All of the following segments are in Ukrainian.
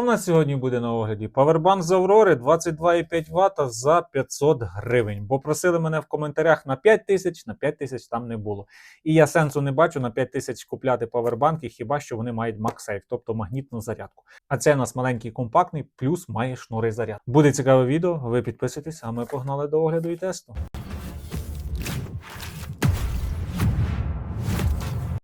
У нас сьогодні буде на огляді Powerbank з Аврори 22,5 Вт за 500 гривень. Бо просили мене в коментарях на 5 тисяч, на 5 тисяч там не було. І я сенсу не бачу на 5 тисяч купляти павербанки, хіба що вони мають MagSafe, тобто магнітну зарядку. А це у нас маленький компактний, плюс має шнури заряд. Буде цікаве відео, ви підписуйтесь, а ми погнали до огляду і тесту.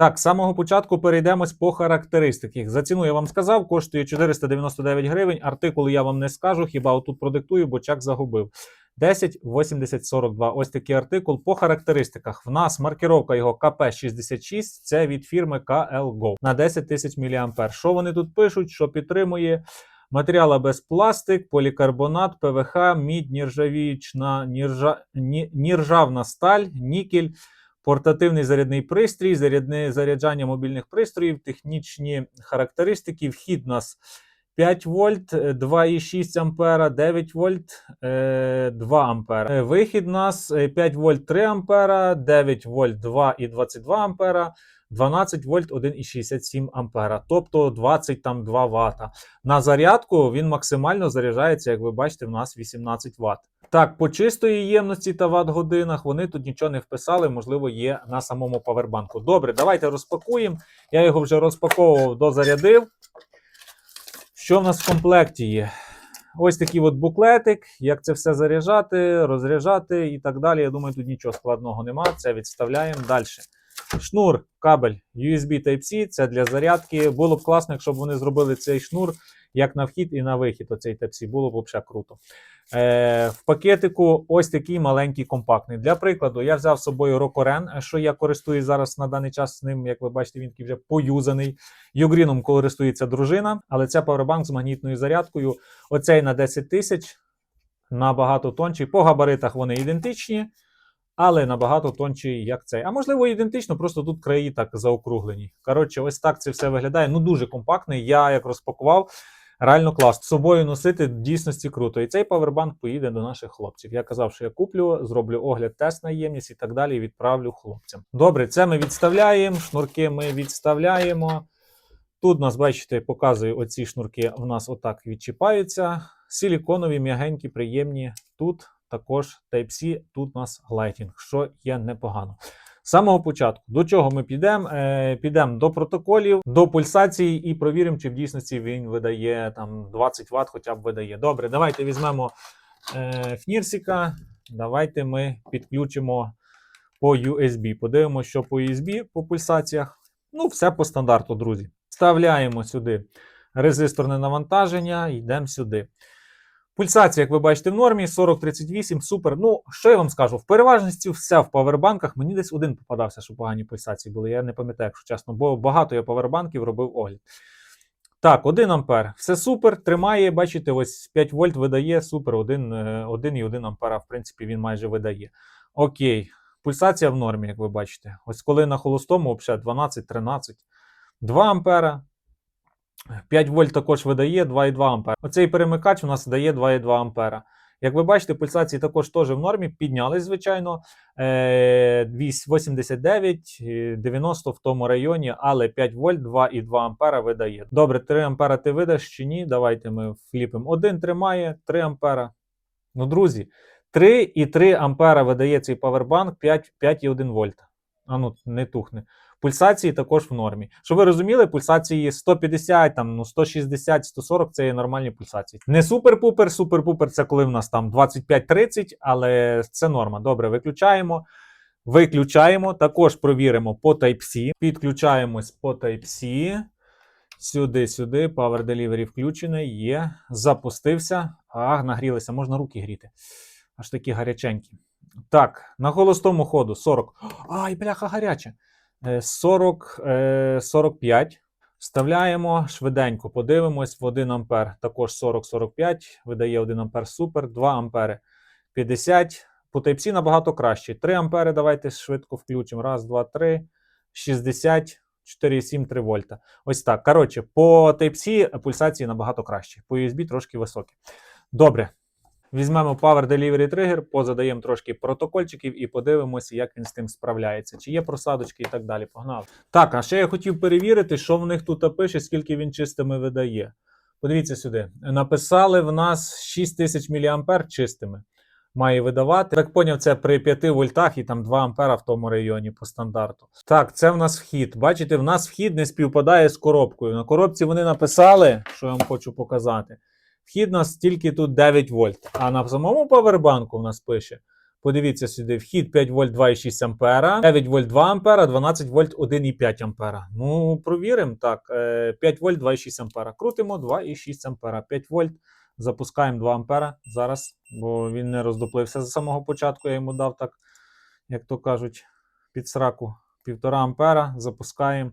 Так, з самого початку перейдемось по характеристиках. За ціну я вам сказав, коштує 499 гривень. Артикули я вам не скажу, хіба отут продиктую, бо чак загубив. 10 80 42. Ось такий артикул. По характеристиках. В нас маркировка його КП66, це від фірми KLGO на 10 тисяч мА. Що вони тут пишуть? Що підтримує? Матеріали без пластик, полікарбонат, ПВХ, мідь, нержавічна, нержа, ні, нержавна сталь, нікель, портативний зарядний пристрій, зарядне заряджання мобільних пристроїв, технічні характеристики. Вхід у нас 5 вольт, е, 2,6 ампера, 9 вольт, е, 2 ампера. Е, Вихід у нас е, 5 вольт 3 ампера, 9 вольт 2,22 ампера, 12 вольт 1,67 ампера, тобто 22 вата. На зарядку він максимально заряджається, як ви бачите, в нас 18 Вт. Так, по чистої ємності та ватт-годинах вони тут нічого не вписали, можливо, є на самому павербанку. Добре, давайте розпакуємо. Я його вже розпаковував, дозарядив. Що в нас в комплекті є? Ось такий от буклетик, як це все заряджати, розряджати і так далі. Я думаю, тут нічого складного нема. Це відставляємо далі. Шнур, кабель USB Type-C, це для зарядки. Було б класно, якщо б вони зробили цей шнур як на вхід і на вихід. Оцей Type-C. Було б взагалі круто. Е, в пакетику ось такий маленький компактний. Для прикладу, я взяв з собою Rokoren, що я користуюсь зараз на даний час з ним. Як ви бачите, він такий вже поюзаний. Югріном користується дружина, але це павербанк з магнітною зарядкою. Оцей на 10 тисяч, набагато тонший. По габаритах вони ідентичні, але набагато тонший, як цей. А можливо, ідентично, просто тут краї так заокруглені. Коротше, ось так це все виглядає. Ну, дуже компактний. Я як розпакував. Реально клас. З собою носити в дійсності круто. І цей павербанк поїде до наших хлопців. Я казав, що я куплю, зроблю огляд, тест на ємність і так далі. і відправлю хлопцям. Добре, це ми відставляємо. Шнурки ми відставляємо. Тут нас, бачите, показую, оці шнурки в нас отак відчіпаються. Силіконові, м'ягенькі, приємні. Тут також Type-C, тут у нас Lighting, що є непогано. З самого початку, до чого ми підемо? Е, підемо до протоколів, до пульсації і провіримо, чи в дійсності він видає там 20 Вт, хоча б видає. Добре, давайте візьмемо е, фнірсика. Давайте ми підключимо по USB. Подивимося, що по USB по пульсаціях. Ну, все по стандарту, друзі. Вставляємо сюди резисторне навантаження, йдемо сюди. Пульсація, як ви бачите, в нормі 40-38, супер. Ну, що я вам скажу? В переважності все в павербанках. Мені десь один попадався, що погані пульсації були. Я не пам'ятаю, якщо чесно, бо багато я павербанків робив огляд. Так, 1 ампер. Все супер, тримає, бачите, ось 5 вольт видає, супер, 1, 1,1 ампера, в принципі, він майже видає. Окей, пульсація в нормі, як ви бачите. Ось коли на холостому, взагалі 12-13. 2 ампера. 5 вольт також видає 2,2 ампера. Оцей перемикач у нас дає 2,2 ампера. Як ви бачите, пульсації також теж в нормі, піднялись, звичайно. Е, 89, е, 90 в тому районі, але 5 вольт 2,2 ампера видає. Добре, 3 ампера ти видаш чи ні? Давайте ми вліпимо. Один тримає, 3 ампера. Ну, друзі, 3,3 ампера видає цей павербанк, 5,1 вольт. А ну, не тухне. Пульсації також в нормі. Щоб ви розуміли, пульсації 150, там, ну, 160, 140 це є нормальні пульсації. Не супер-пупер, супер-пупер це коли в нас там 25-30, але це норма. Добре, виключаємо. Виключаємо. Також провіримо по Type-C. Підключаємось по Type-C. Сюди, сюди. Power Delivery включений. Є. Запустився. Ах, нагрілися. Можна руки гріти. Аж такі гаряченькі. Так, на холостому ходу 40. Ай, бляха, гаряче. Е, 40, е, 45. Вставляємо швиденько, подивимось в 1 ампер. Також 40-45, видає 1 ампер супер, 2 ампери 50. По Type-C набагато краще. 3 ампери давайте швидко включимо. Раз, два, три. 60, 4,7 3 вольта. Ось так. Коротше, по Type-C пульсації набагато краще, по USB трошки високі. Добре. Візьмемо Power Delivery Trigger, позадаємо трошки протокольчиків і подивимося, як він з тим справляється. Чи є просадочки і так далі. Погнали. Так, а ще я хотів перевірити, що в них тут пише, скільки він чистими видає. Подивіться сюди. Написали в нас 6000 мА чистими. Має видавати. Так поняв, це при 5 вольтах і там 2 ампера в тому районі по стандарту. Так, це в нас вхід. Бачите, в нас вхід не співпадає з коробкою. На коробці вони написали, що я вам хочу показати. Вхід у нас тільки тут 9 вольт. А на самому павербанку в нас пише. Подивіться сюди, вхід 5 вольт 2,6 ампера, 9 вольт 2 ампера, 12 вольт 1,5 ампера. Ну, провіримо так. е, 5 вольт 2,6 ампера. Крутимо 2,6 ампера. 5 вольт. Запускаємо 2 ампера зараз, бо він не роздоплився з самого початку. Я йому дав так, як то кажуть, під сраку 1,5 ампера. Запускаємо.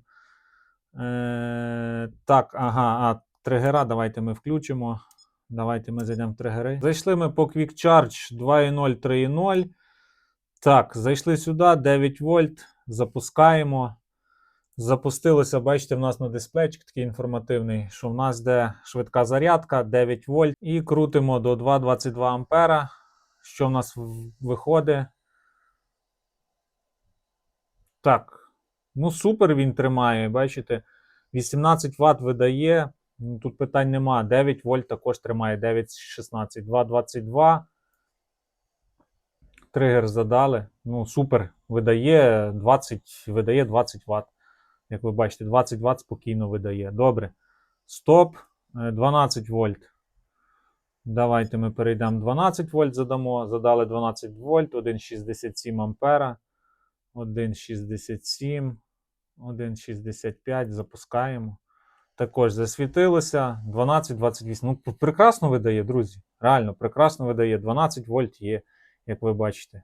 Е, так, ага, а тригера давайте ми включимо. Давайте ми зайдемо в тригери. Зайшли ми по Quick Charge 2.0, 3.0. Так, зайшли сюди, 9 вольт. Запускаємо. Запустилося, бачите, в нас на дисплейчик такий інформативний, що в нас де швидка зарядка 9 вольт. І крутимо до 2,22 ампера. Що в нас виходить? Так. Ну, супер він тримає, бачите. 18 Вт видає. Ну, Тут питань нема. 9 вольт також тримає 9,16, 2,22. Тригер задали. Ну, супер. Видає 20, видає 20 Вт. Як ви бачите, 20 Вт спокійно видає. Добре. Стоп. Е, 12 вольт. Давайте ми перейдемо 12 вольт задамо. Задали 12 вольт, 1,67 ампера. 1,67, 1,65. Запускаємо. Також засвітилося. 12-28. Ну, прекрасно видає, друзі. Реально, прекрасно видає. 12 вольт є, як ви бачите.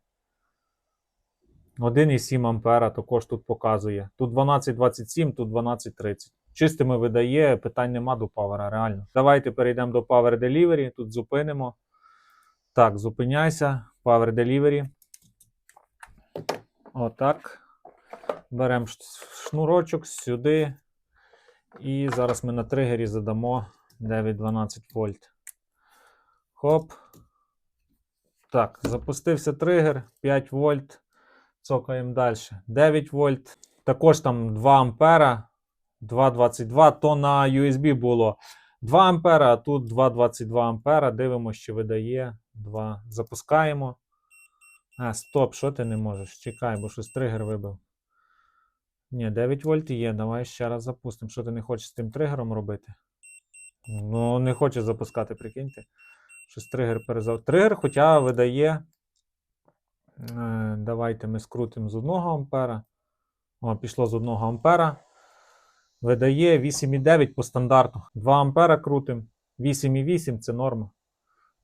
1,7 ампера також тут показує. Тут 12,27, тут 12,30. Чистими видає, питань нема до Power, реально. Давайте перейдемо до Power Delivery. Тут зупинимо. Так, зупиняйся. Power Delivery. Отак. Беремо шнурочок сюди. І зараз ми на тригері задамо 9-12 вольт. Хоп. Так, запустився тригер 5 вольт. Цокаємо далі. 9 вольт. Також там 2 ампера. 2,22. То на USB було 2 ампера, а тут 2,22 ампера. Дивимося, що видає 2. Запускаємо. А, стоп, що ти не можеш? Чекай, бо щось тригер вибив. Ні, 9 вольт є. Давай ще раз запустимо. Що ти не хочеш з тим тригером робити? Ну, не хоче запускати, прикиньте. Щось тригер перезав. Тригер, хоча видає. Е, давайте ми скрутимо з 1 ампера. О, пішло з 1 ампера. Видає 8,9 по стандарту. 2 ампера крутим. 8,8 це норма.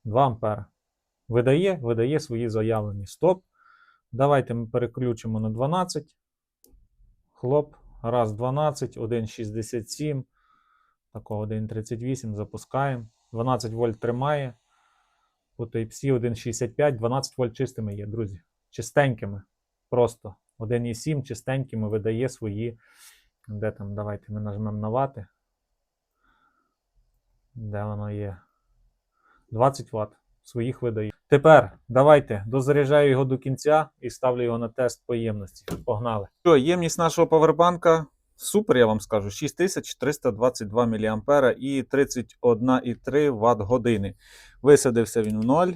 2 ампера. Видає, видає свої заявлені. Стоп. Давайте ми переключимо на 12. Хлоп. Раз 12, 1,67. Такого 1,38. Запускаємо. 12 вольт тримає. По Type-C 1,65, 12 вольт чистими є, друзі. Чистенькими. Просто 1,7 чистенькими видає свої. Де там? Давайте ми нажмемо на вати. Де воно є? 20 Вт своїх видає. Тепер давайте дозаряджаю його до кінця і ставлю його на тест по ємності. Погнали. Що, ємність нашого павербанка супер, я вам скажу. 6322 мА і 31,3 Вт години. Висадився він в ноль,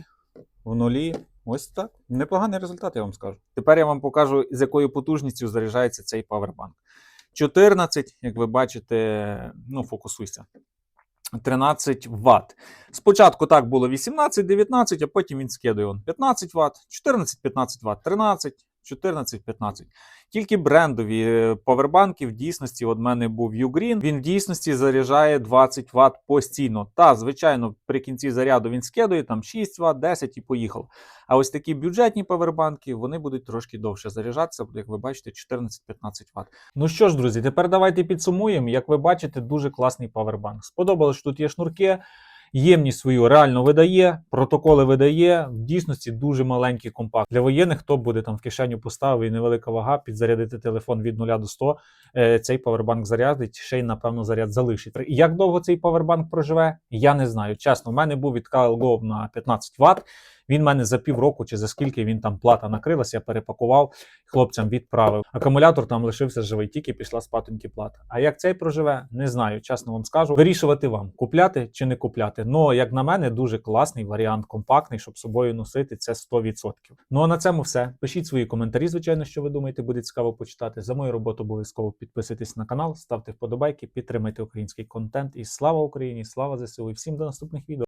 в нулі. Ось так. Непоганий результат, я вам скажу. Тепер я вам покажу, з якою потужністю заряджається цей павербанк. 14, як ви бачите, ну, фокусуйся. 13 Вт. Спочатку так було 18-19, а потім він скидує он 15 Вт, 14-15 Вт, 13, 14-15. Тільки брендові е, повербанки в дійсності, от мене був Ugreen, він в дійсності заряджає 20 Вт постійно. Та, звичайно, при кінці заряду він скидує там 6 Вт, 10 і поїхав. А ось такі бюджетні повербанки, вони будуть трошки довше заряджатися, як ви бачите, 14-15 Вт. Ну що ж, друзі, тепер давайте підсумуємо. Як ви бачите, дуже класний павербанк. Сподобалось, що тут є шнурки. Ємність свою реально видає, протоколи видає. В дійсності дуже маленький компакт. Для воєнних хто буде там в кишеню поставив і невелика вага, підзарядити телефон від 0 до 100, е, цей павербанк зарядить, ще й напевно заряд залишить. Як довго цей павербанк проживе, я не знаю. Чесно, в мене був від KLGO на 15 Вт. Він мене за півроку чи за скільки він там плата накрилася, я перепакував, хлопцям відправив. Акумулятор там лишився живий, тільки пішла спатоньки плата. А як цей проживе, не знаю. Чесно вам скажу. Вирішувати вам, купляти чи не купляти. Ну, як на мене, дуже класний варіант, компактний, щоб собою носити це 100%. Ну а на цьому все. Пишіть свої коментарі, звичайно, що ви думаєте, буде цікаво почитати. За мою роботу обов'язково підписуйтесь на канал, ставте вподобайки, підтримайте український контент. І слава Україні! Слава ЗСУ! І всім до наступних відео.